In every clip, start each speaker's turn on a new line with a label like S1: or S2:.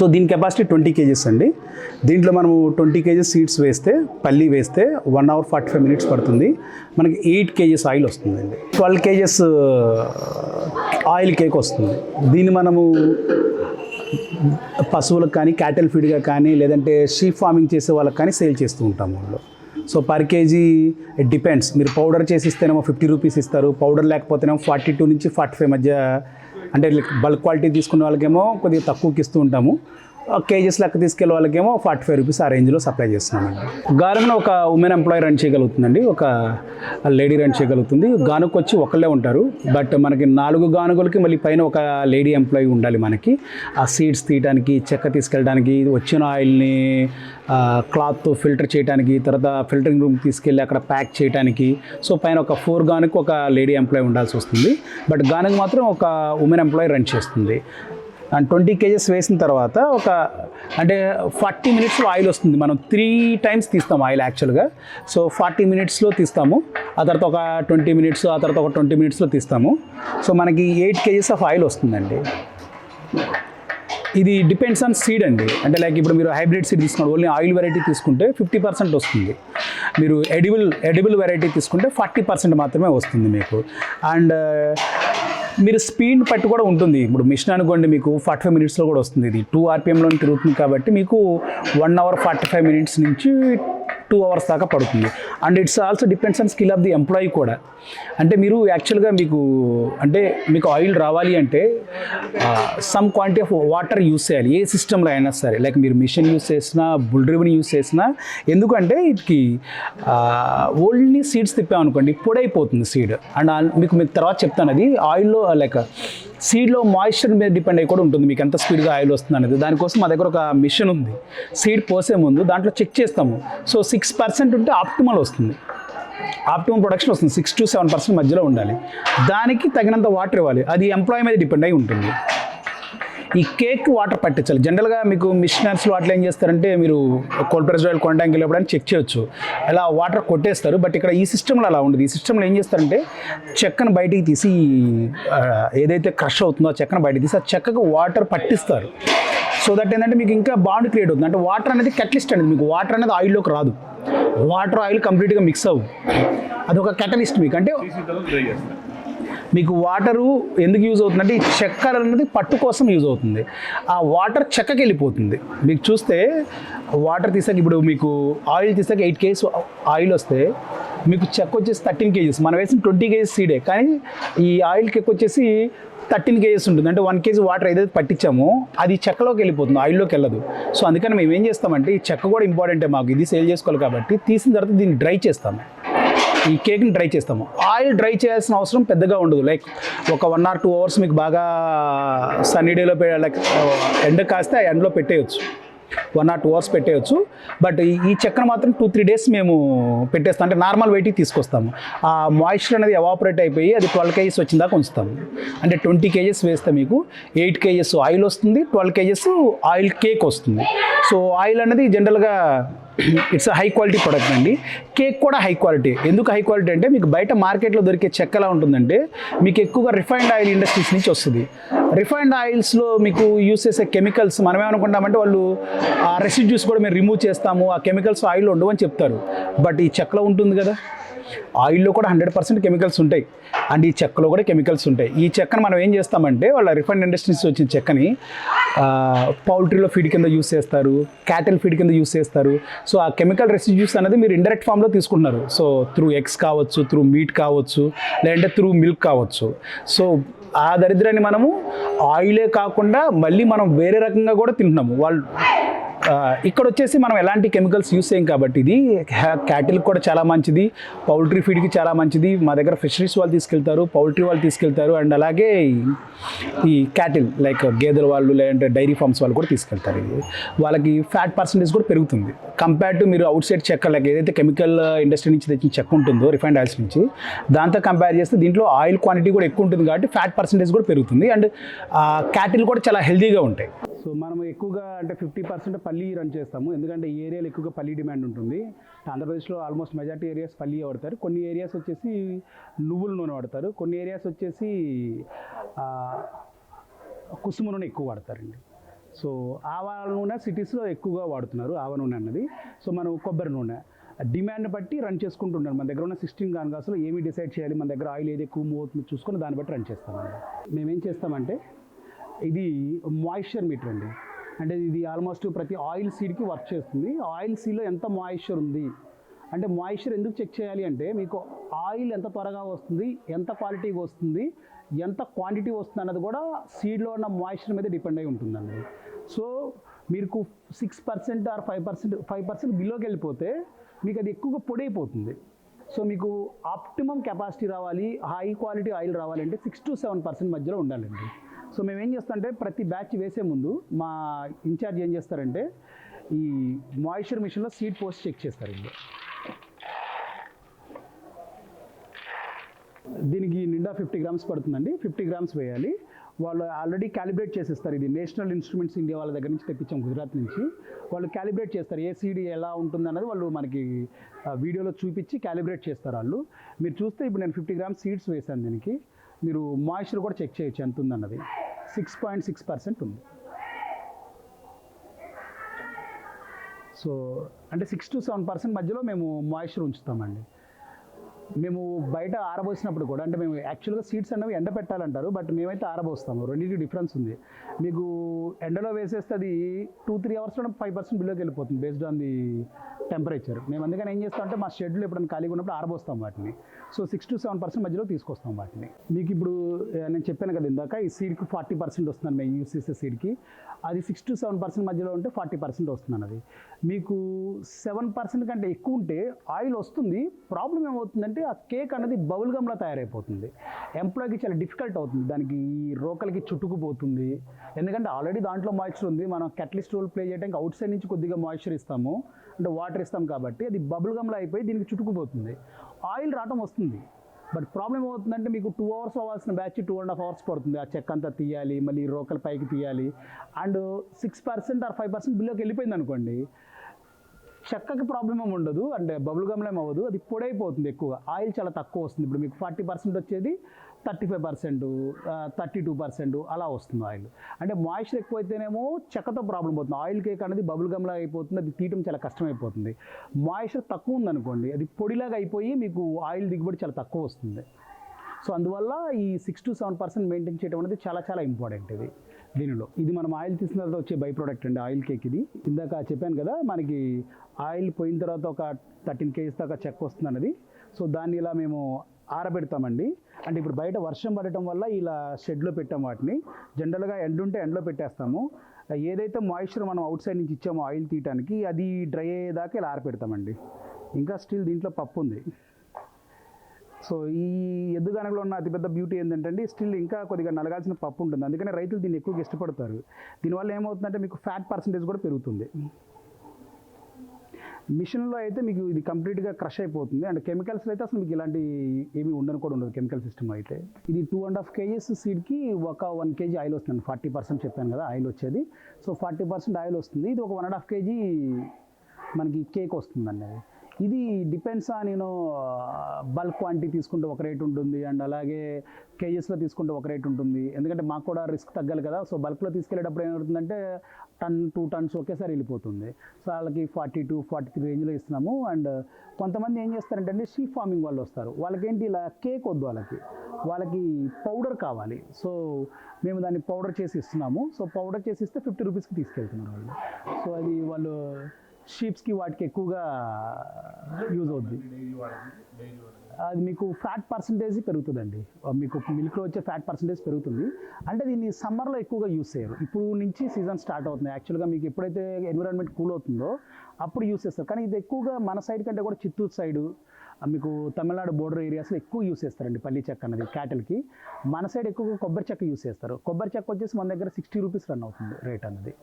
S1: So దీని capacity twenty kgs అండి. దీంట్లో మనము ట్వంటీ కేజెస్ సీడ్స్ వేస్తే పల్లి వేస్తే one hour forty five minutes పడుతుంది. మనకి ఎయిట్ కేజెస్ ఆయిల్ వస్తుందండి. ట్వెల్వ్ కేజెస్ ఆయిల్ కేక్ వస్తుంది. దీన్ని మనము పశువులకు కానీ క్యాటల్ ఫీడ్గా కానీ లేదంటే షీప్ ఫార్మింగ్ చేసే వాళ్ళకి కానీ సేల్ చేస్తూ ఉంటాము వాళ్ళు సో పర్ కేజీ డిపెండ్స్ మీరు పౌడర్ చేసి ఇస్తేనేమో ఫిఫ్టీ రూపీస్ ఇస్తారు. పౌడర్ లేకపోతేనేమో ఫార్టీ టూ నుంచి ఫార్టీ ఫైవ్ మధ్య అంటే బల్క్ క్వాలిటీ తీసుకున్న వాళ్ళకేమో కొద్దిగా తక్కువకి ఇస్తూ ఉంటాము. కేజెస్ లెక్క తీసుకెళ్ళే వాళ్ళకేమో ఫార్టీ ఫైవ్ రూపీస్ ఆ రేంజ్లో సప్లై చేస్తున్నామండి. గానుగును ఒక ఉమెన్ ఎంప్లాయీ రన్ చేయగలుగుతుందండి. ఒక లేడీ రన్ చేయగలుగుతుంది. గానుకు వచ్చి ఒకళ్ళే ఉంటారు. బట్ మనకి నాలుగు గానుగులకి మళ్ళీ పైన ఒక లేడీ ఎంప్లాయీ ఉండాలి మనకి. ఆ సీడ్స్ తీయడానికి చెక్క తీసుకెళ్ళడానికి వచ్చిన ఆయిల్ని క్లాత్ ఫిల్టర్ చేయడానికి తర్వాత ఫిల్టరింగ్ రూమ్ తీసుకెళ్ళి అక్కడ ప్యాక్ చేయడానికి సో పైన ఒక ఫోర్ గానుకు ఒక లేడీ ఎంప్లాయీ ఉండాల్సి వస్తుంది. బట్ గానుకు మాత్రం ఒక ఉమెన్ ఎంప్లాయీ రన్ చేస్తుంది. అండ్ ట్వంటీ కేజెస్ వేసిన తర్వాత ఒక అంటే ఫార్టీ మినిట్స్లో ఆయిల్ వస్తుంది. మనం త్రీ టైమ్స్ తీస్తాం ఆయిల్ యాక్చువల్గా సో ఫార్టీ మినిట్స్లో తీస్తాము. ఆ తర్వాత ఒక ట్వంటీ మినిట్స్ ఆ తర్వాత ఒక ట్వంటీ మినిట్స్లో తీస్తాము. సో మనకి ఎయిట్ కేజెస్ ఆఫ్ ఆయిల్ వస్తుందండి. ఇది డిపెండ్స్ ఆన్ సీడ్ అండి. అంటే లైక్ ఇప్పుడు మీరు హైబ్రిడ్ సీడ్ తీసుకున్నారు. ఓన్లీ ఆయిల్ వెరైటీ తీసుకుంటే ఫిఫ్టీ పర్సెంట్ వస్తుంది. మీరు ఎడిబుల్ ఎడిబుల్ వెరైటీ తీసుకుంటే ఫార్టీ పర్సెంట్ మాత్రమే వస్తుంది మీకు. అండ్ మీరు స్పీడ్ పట్టు కూడా ఉంటుంది. ఇప్పుడు మిషన్ అనుకోండి మీకు ఫార్టీ ఫైవ్ మినిట్స్లో కూడా వస్తుంది ఇది. టూ ఆర్పిఎంలో తిరుగుతుంది కాబట్టి మీకు one hour forty five minutes నుంచి టూ అవర్స్ దాకా పడుతుంది. And it's also depends on skill of the employee కూడా. అంటే మీరు యాక్చువల్గా మీకు అంటే మీకు ఆయిల్ రావాలి అంటే some quantity of water use చేయాలి. ఏ సిస్టంలో అయినా సరే లైక్ మీరు మిషన్ యూస్ చేసినా బుల్ డ్రివెన్ యూస్ చేసినా ఎందుకంటే ఇటుకి ఓన్లీ సీడ్స్ తిప్పామనుకోండి పొడైపోతుంది సీడ్ అండ్ మీకు మీకు తర్వాత చెప్తాను అది ఆయిల్లో లైక్ సీడ్లో మాయిశ్చర్ మీద డిపెండ్ అయ్యి కూడా ఉంటుంది. మీకు ఎంత స్పీడ్గా ఆయిల్ వస్తుంది అనేది. దానికోసం మా దగ్గర ఒక మిషన్ ఉంది. సీడ్ పోసే ముందు దాంట్లో చెక్ చేస్తాము. సో సిక్స్ పర్సెంట్ ఉంటే ఆప్టిమల్ వస్తుంది. ఆప్టిమల్ ప్రొడక్షన్ వస్తుంది. సిక్స్ టు సెవెన్ పర్సెంట్ మధ్యలో ఉండాలి. దానికి తగినంత వాటర్ ఇవ్వాలి. అది ఎంప్లాయీ మీద డిపెండ్ అయి ఉంటుంది. ఈ కేక్ వాటర్ పట్టించాలి. జనరల్గా మీకు మిషనర్స్ వాటిలో ఏం చేస్తారంటే మీరు కోల్డ్ ఆయిల్ కొనడానికి వెళ్ళినప్పుడు చెక్ చేయొచ్చు. అలా వాటర్ కొట్టేస్తారు. బట్ ఇక్కడ ఈ సిస్టంలో అలా ఉండదు. ఈ సిస్టంలో ఏం చేస్తారంటే చెక్కను బయటికి తీసి ఏదైతే క్రష్ అవుతుందో ఆ చెక్కను బయటికి తీసి ఆ చెక్కకు వాటర్ పట్టిస్తారు. సో దట్ ఏంటంటే మీకు ఇంకా బాండ్ క్రియేట్ అవుతుంది. అంటే వాటర్ అనేది కెటలిస్ట్ అనేది మీకు. వాటర్ అనేది ఆయిల్లోకి రాదు. వాటర్ ఆయిల్ కంప్లీట్గా మిక్స్ అవ్వు. అదొక కెటలిస్ట్ మీకు. అంటే మీకు వాటరు ఎందుకు యూజ్ అవుతుందంటే ఈ చక్కెర అనేది పట్టు కోసం యూజ్ అవుతుంది. ఆ వాటర్ చెక్కకి వెళ్ళిపోతుంది. మీకు చూస్తే వాటర్ తీసాక ఇప్పుడు మీకు ఆయిల్ తీసాక ఎయిట్ కేజీస్ ఆయిల్ వస్తే మీకు చెక్క వచ్చేసి థర్టీన్ కేజీస్. మనం వేసిన ట్వంటీ కేజీస్ సీడే. కానీ ఈ ఆయిల్ కెక్ వచ్చేసి థర్టీన్ కేజీస్ ఉంటుంది. అంటే వన్ కేజీ వాటర్ ఏదైతే పట్టించామో అది చెక్కలోకి వెళ్ళిపోతుంది. ఆయిల్లోకి వెళ్ళదు. సో అందుకని మేము ఏం చేస్తామంటే ఈ చెక్క కూడా ఇంపార్టెంటే మాకు. ఇది సేల్ చేసుకోవాలి కాబట్టి తీసిన తర్వాత దీన్ని డ్రై చేస్తాము. ఈ కేక్ని డ్రై చేస్తాము. ఆయిల్ డ్రై చేయాల్సిన అవసరం పెద్దగా ఉండదు. లైక్ ఒక వన్ ఆర్ టూ అవర్స్ మీకు బాగా సన్నీ డేలో లైక్ ఎండ కాస్తే ఆ ఎండలో పెట్టేయచ్చు. వన్ ఆర్ టూ అవర్స్ పెట్టేయచ్చు. బట్ ఈ చక్కెర మాత్రం టూ త్రీ డేస్ మేము పెట్టేస్తాం. అంటే నార్మల్ వెయిట్కి తీసుకొస్తాము. ఆ మాయిశ్చర్ అనేది ఎవాపరేట్ అయిపోయి అది ట్వెల్వ్ కేజెస్ వచ్చిన దాకా ఉంచుతాము. అంటే ట్వంటీ కేజెస్ వేస్తే మీకు ఎయిట్ కేజెస్ ఆయిల్ వస్తుంది ట్వెల్వ్ కేజెస్ ఆయిల్ కేక్ వస్తుంది. సో ఆయిల్ అనేది జనరల్గా ఇట్స్ హై క్వాలిటీ ప్రొడక్ట్ అండి. కేక్ కూడా హై క్వాలిటీ ఎందుకు హై క్వాలిటీ అంటే మీకు బయట మార్కెట్లో దొరికే చెక్క ఎలా ఉంటుందంటే మీకు ఎక్కువగా రిఫైన్డ్ ఆయిల్ ఇండస్ట్రీస్ నుంచి వస్తుంది. రిఫైన్డ్ ఆయిల్స్లో మీకు యూస్ చేసే కెమికల్స్ మనం ఏమనుకుంటామంటే వాళ్ళు ఆ రెసిడ్యూస్ కూడా మేము రిమూవ్ చేస్తాము. ఆ కెమికల్స్ ఆయిల్ ఉండవు అని చెప్తారు. బట్ ఈ చెక్కలో ఉంటుంది కదా. ఆయిల్లో కూడా హండ్రెడ్ పర్సెంట్ కెమికల్స్ ఉంటాయి. అండ్ ఈ చెక్కలో కూడా కెమికల్స్ ఉంటాయి. ఈ చెక్కను మనం ఏం చేస్తామంటే వాళ్ళ రిఫైన్డ్ ఇండస్ట్రీస్ వచ్చిన చెక్కని పౌల్ట్రీలో ఫీడ్ కింద యూస్ చేస్తారు క్యాటిల్ ఫీడ్ కింద యూస్ చేస్తారు. సో ఆ కెమికల్ రెసిడ్యూస్ అనేది మీరు ఇండైరెక్ట్ ఫామ్లో తీసుకుంటున్నారు. సో త్రూ ఎగ్స్ కావచ్చు త్రూ మీట్ కావచ్చు లేదంటే త్రూ మిల్క్ కావచ్చు. సో ఆ దరిద్రాన్ని మనము ఆయిలే కాకుండా మళ్ళీ మనం వేరే రకంగా కూడా తింటున్నాము. వాళ్ళు ఇక్కడ వచ్చేసి మనం ఎలాంటి కెమికల్స్ యూస్ చేయం కాబట్టి ఇది క్యాటిల్కి కూడా చాలా మంచిది పౌల్ట్రీ ఫీడ్కి చాలా మంచిది. మా దగ్గర ఫిషరీస్ వాళ్ళు తీసుకెళ్తారు పౌల్ట్రీ వాళ్ళు తీసుకెళ్తారు అండ్ అలాగే ఈ- క్యాటిల్ లైక్ గేదెల వాళ్ళు లేదంటే డైరీ ఫార్మ్స్ వాళ్ళు కూడా తీసుకెళ్తారు ఇది. వాళ్ళకి ఫ్యాట్ పర్సంటేజ్ కూడా పెరుగుతుంది. కంపేర్ టు మీరు అవుట్ సైడ్ చెక్క లైక్ ఏదైతే కెమికల్ ఇండస్ట్రీ నుంచి తెచ్చిన చెక్క ఉంటుందో రిఫైండ్ ఆయిల్స్ నుంచి దాంతో కంపేర్ చేస్తే దీంట్లో ఆయిల్ క్వాంటిటీ కూడా ఎక్కువ ఉంటుంది కాబట్టి ఫ్యాట్ పర్సంటేజ్ కూడా పెరుగుతుంది. అండ్ క్యాటిల్ కూడా చాలా హెల్దీగా ఉంటాయి. సో మనం ఎక్కువగా అంటే ఫిఫ్టీ పర్సెంట్ పల్లి రన్ చేస్తాము. ఎందుకంటే ఈ ఏరియాలో ఎక్కువగా పల్లి డిమాండ్ ఉంటుంది. ఆంధ్రప్రదేశ్లో ఆల్మోస్ట్ మెజార్టీ ఏరియాస్ పల్లి వాడతారు. కొన్ని ఏరియాస్ వచ్చేసి నువ్వుల నూనె వాడతారు. కొన్ని ఏరియాస్ వచ్చేసి కుసుమ నూనె ఎక్కువ వాడతారండి. సో ఆవ నూనె సిటీస్లో ఎక్కువగా వాడుతున్నారు ఆవ నూనె అన్నది. సో మనం కొబ్బరి నూనె. డిమాండ్ బట్టి రన్ చేసుకుంటున్నారు. మన దగ్గర ఉన్న సిక్స్టీన్ కాన్గాస్లో ఏమి డిసైడ్ చేయాలి? మన దగ్గర ఆయిల్ ఏది ఎక్కువ మూవ్ అవుతుందో చూసుకొని దాన్ని బట్టి రన్ చేస్తామండి. మేమేం చేస్తామంటే ఇది మాయిశ్చర్ మీటర్ అండి. అంటే ఇది ఆల్మోస్ట్ ప్రతి ఆయిల్ సీడ్కి వర్క్ చేస్తుంది. ఆయిల్ సీడ్లో ఎంత మాయిశ్చర్ ఉంది? అంటే మాయిశ్చర్ ఎందుకు చెక్ చేయాలి అంటే మీకు ఆయిల్ ఎంత త్వరగా వస్తుంది ఎంత క్వాలిటీగా వస్తుంది ఎంత క్వాంటిటీ వస్తుంది అన్నది కూడా సీడ్లో ఉన్న మాయిశ్చర్ మీద డిపెండ్ అయి ఉంటుందండి. సో మీకు six percent or five percent five percent బిలోకి వెళ్ళిపోతే మీకు అది ఎక్కువగా పొడైపోతుంది సో మీకు ఆప్టిమం కెపాసిటీ రావాలి హై క్వాలిటీ ఆయిల్ రావాలంటే సిక్స్ టు సెవెన్ పర్సెంట్ మధ్యలో ఉండాలండి. సో మేము ఏం చేస్తామంటే ప్రతి బ్యాచ్ వేసే ముందు మా ఇన్ఛార్జ్ ఏం చేస్తారంటే ఈ మాయిశ్చర్ మిషన్లో సీడ్ పోస్ట్ చెక్ చేస్తారండి. దీనికి నిండా ఫిఫ్టీ గ్రామ్స్ పడుతుందండి. ఫిఫ్టీ గ్రామ్స్ వేయాలి. వాళ్ళు ఆల్రెడీ క్యాలిబ్రేట్ చేసేస్తారు. ఇది నేషనల్ ఇన్స్ట్రుమెంట్స్ ఇండియా వాళ్ళ దగ్గర నుంచి తెప్పించాం గుజరాత్ నుంచి. వాళ్ళు క్యాలిబ్రేట్ చేస్తారు. ఏ సీడీ ఎలా ఉంటుంది అన్నది వాళ్ళు మనకి వీడియోలో చూపించి క్యాలిబ్రేట్ చేస్తారు వాళ్ళు. మీరు చూస్తే ఇప్పుడు నేను ఫిఫ్టీ గ్రామ్స్ సీడ్స్ వేసాను దీనికి. మీరు మాయిశ్చర్ కూడా చెక్ చేయొచ్చు ఎంత ఉందన్నది. సిక్స్ పాయింట్ సిక్స్ పర్సెంట్ ఉంది. సో అంటే సిక్స్ టు సెవెన్ పర్సెంట్ మధ్యలో మేము మాయిశ్చర్ ఉంచుతామండి. మేము బయట ఆరబోసినప్పుడు కూడా అంటే మేము యాక్చువల్గా సీడ్స్ అనేవి ఎండ పెట్టాలంటారు బట్ మేమైతే ఆరబోస్తాము. రెండింటి డిఫరెన్స్ ఉంది. మీకు ఎండలో వేసేస్తే అది టూ త్రీ అవర్స్లో ఫైవ్ పర్సెంట్ బిలోకి వెళ్ళిపోతుంది బేస్డ్ ఆన్ ది టెంపరేచర్ మేము అందుకని ఏం చేస్తాం అంటే మా షెడ్యూల్ ఎప్పుడైనా ఖాళీగా ఉన్నప్పుడు ఆరబోస్తాం వాటిని. So six to seven percent మధ్యలో తీసుకొస్తాం వాటిని. మీకు ఇప్పుడు నేను చెప్పాను కదా ఇందాక ఈ సీడ్కి ఫార్టీ పర్సెంట్ వస్తుంది మేము యూస్ చేసే సీడ్కి అది సిక్స్ టు సెవెన్ పర్సెంట్ మధ్యలో ఉంటే ఫార్టీ పర్సెంట్ వస్తుంది అది. మీకు సెవెన్ పర్సెంట్ కంటే ఎక్కువ ఉంటే ఆయిల్ వస్తుంది. ప్రాబ్లం ఏమవుతుందంటే ఆ కేక్ అనేది బబుల్ గమ్లా తయారైపోతుంది. ఎంప్లాయ్కి చాలా డిఫికల్ట్ అవుతుంది. దానికి ఈ రోకలకి చుట్టుకుపోతుంది. ఎందుకంటే ఆల్రెడీ దాంట్లో మాయిశ్చర్ ఉంది. మనం కెటలిస్ట్ రోల్ ప్లే చేయడానికి అవుట్ సైడ్ నుంచి కొద్దిగా మాయిశ్చర్ ఇస్తాము. అంటే వాటర్ ఇస్తాం కాబట్టి అది బబుల్ గమ్లా అయిపోయి దీనికి చుట్టుకుపోతుంది. ఆయిల్ రావటం వస్తుంది. బట్ ప్రాబ్లం ఏమవుతుందంటే మీకు టూ అవర్స్ అవ్వాల్సిన batch two and half hours పడుతుంది. ఆ చెక్ అంతా తీయాలి మళ్ళీ రోకల పైకి తీయాలి. And six percent or five percent బిల్లోకి వెళ్ళిపోయింది అనుకోండి చెక్కకి ప్రాబ్లం ఏమి ఉండదు. అంటే బబుల్ గమ్లో అవ్వదు. అది పొడైపోతుంది ఎక్కువ ఆయిల్ చాలా తక్కువ వస్తుంది. ఇప్పుడు మీకు ఫార్టీ పర్సెంట్ వచ్చేది thirty five percent thirty two percent అలా వస్తుంది ఆయిల్. అంటే మాయిశ్చర్ ఎక్కువైతేనేమో చెక్కతో ప్రాబ్లం అవుతుంది. ఆయిల్ కేక్ అనేది బబుల్ గమ్లా అయిపోతుంది. అది తీయటం చాలా కష్టమైపోతుంది. మాయిశ్చర్ తక్కువ ఉందనుకోండి అది పొడిలాగా అయిపోయి మీకు ఆయిల్ దిగుబడి చాలా తక్కువ వస్తుంది. సో అందువల్ల ఈ six to seven percent maintain చేయడం అనేది చాలా చాలా ఇంపార్టెంట్ ఇది. దీనిలో. ఇది మనం ఆయిల్ తీసిన తర్వాత వచ్చే బై ప్రోడక్ట్ అండి ఆయిల్ కేక్ ఇది. ఇందాక చెప్పాను కదా మనకి ఆయిల్ పోయిన తర్వాత ఒక థర్టీన్ కేజీస్ దాకా చెక్ వస్తుంది అన్నది. సో దాన్ని ఇలా మేము ఆరబెడతామండి. అంటే ఇప్పుడు బయట వర్షం పడటం వల్ల ఇలా షెడ్లో పెట్టాం వాటిని. జనరల్గా ఎండ ఉంటే ఎండలో పెట్టేస్తాము. ఏదైతే మాయిశ్చర్ మనం అవుట్ సైడ్ నుంచి ఇచ్చామో ఆయిల్ తీయటానికి అది డ్రై అయ్యేదాకా ఇలా ఆరపెడతామండి ఇంకా స్టిల్ దీంట్లో పప్పు ఉంది. సో ఈ ఎద్దుగానలో ఉన్న అతిపెద్ద బ్యూటీ ఏంటంటే స్టిల్ ఇంకా కొద్దిగా నలగాల్సిన పప్పు ఉంటుంది. అందుకనే రైతులు దీన్ని ఎక్కువగా ఇష్టపడతారు. దీనివల్ల ఏమవుతుందంటే మీకు ఫ్యాట్ పర్సంటేజ్ కూడా పెరుగుతుంది. మిషన్లో అయితే మీకు ఇది కంప్లీట్గా క్రష్ అయిపోతుంది. అండ్ కెమికల్స్లో అయితే అసలు మీకు ఇలాంటి ఏమీ ఉండను కూడా ఉండదు కెమికల్ సిస్టమ్ అయితే. ఇది టూ అండ్ హాఫ్ కేజీస్ సీడ్కి ఒక వన్ కేజీ ఆయిల్ వస్తుంది. ఫార్టీ పర్సెంట్ చెప్పాను కదా ఆయిల్ వచ్చేది. సో ఫార్టీ పర్సెంట్ ఆయిల్ వస్తుంది. ఇది ఒక వన్ అండ్ హాఫ్ కేజీ మనకి కేక్ వస్తుందండి. ఇది డిపెండ్స్ ఆన్ నేను బల్క్ క్వాంటిటీ తీసుకుంటే ఒక రేట్ ఉంటుంది అండ్ అలాగే కేజెస్లో తీసుకుంటే ఒక రేట్ ఉంటుంది. ఎందుకంటే మాకు కూడా రిస్క్ తగ్గాలి కదా. సో బల్క్లో తీసుకెళ్ళేటప్పుడు ఏమవుతుందంటే టన్ టూ టన్స్ ఒకేసారి వెళ్ళిపోతుంది. సో వాళ్ళకి ఫార్టీ టూ ఫార్టీ త్రీ రేంజ్లో ఇస్తున్నాము అండ్ కొంతమంది ఏం చేస్తారంటే అండి షీప్ ఫార్మింగ్ వాళ్ళు వస్తారు. వాళ్ళకేంటి ఇలా కేక్ వద్దు వాళ్ళకి. వాళ్ళకి పౌడర్ కావాలి. సో మేము దాన్ని పౌడర్ చేసి ఇస్తున్నాము. సో పౌడర్ చేసి ఇస్తే ఫిఫ్టీ రూపీస్కి తీసుకెళ్తున్నారు వాళ్ళు. సో అది వాళ్ళు షీప్స్కి వాటికి ఎక్కువగా యూజ్ అవుద్ది. అది మీకు ఫ్యాట్ పర్సంటేజ్ పెరుగుతుందండి. మీకు మిల్క్లో వచ్చే ఫ్యాట్ పర్సంటేజ్ పెరుగుతుంది. అంటే దీన్ని సమ్మర్లో ఎక్కువగా యూస్ చేయరు. ఇప్పుడు నుంచి సీజన్ స్టార్ట్ అవుతుంది. యాక్చువల్గా మీకు ఎప్పుడైతే ఎన్విరాన్మెంట్ కూల్ అవుతుందో అప్పుడు యూస్ చేస్తారు. కానీ ఇది ఎక్కువగా మన సైడ్ కంటే కూడా చిత్తూరు సైడు మీకు తమిళనాడు బోర్డర్ ఏరియాస్లో ఎక్కువ యూస్ చేస్తారండి పల్లి చెక్క అనేది క్యాటిల్కి మన సైడ్ ఎక్కువగా కొబ్బరి చెక్క యూస్ చేస్తారు. కొబ్బరి చెక్క వచ్చేసి మన దగ్గర సిక్స్టీ రూపీస్ రన్ అవుతుంది రేట్ అనేది.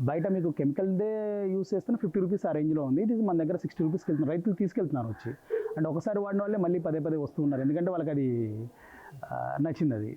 S1: బయట మీకు కెమికల్దే యూస్ చేస్తున్న ఫిఫ్టీ రూపీస్ ఆ రేంజ్లో ఉంది. ఇది మన దగ్గర సిక్స్టీ రూపీస్కి వెళ్తున్నారు రైతులు తీసుకెళ్తున్నారు వచ్చి. అండ్ ఒకసారి వాడిన వాళ్ళే మళ్ళీ పదే పదే వస్తూ ఉన్నారు. ఎందుకంటే వాళ్ళకి అది నచ్చింది అది.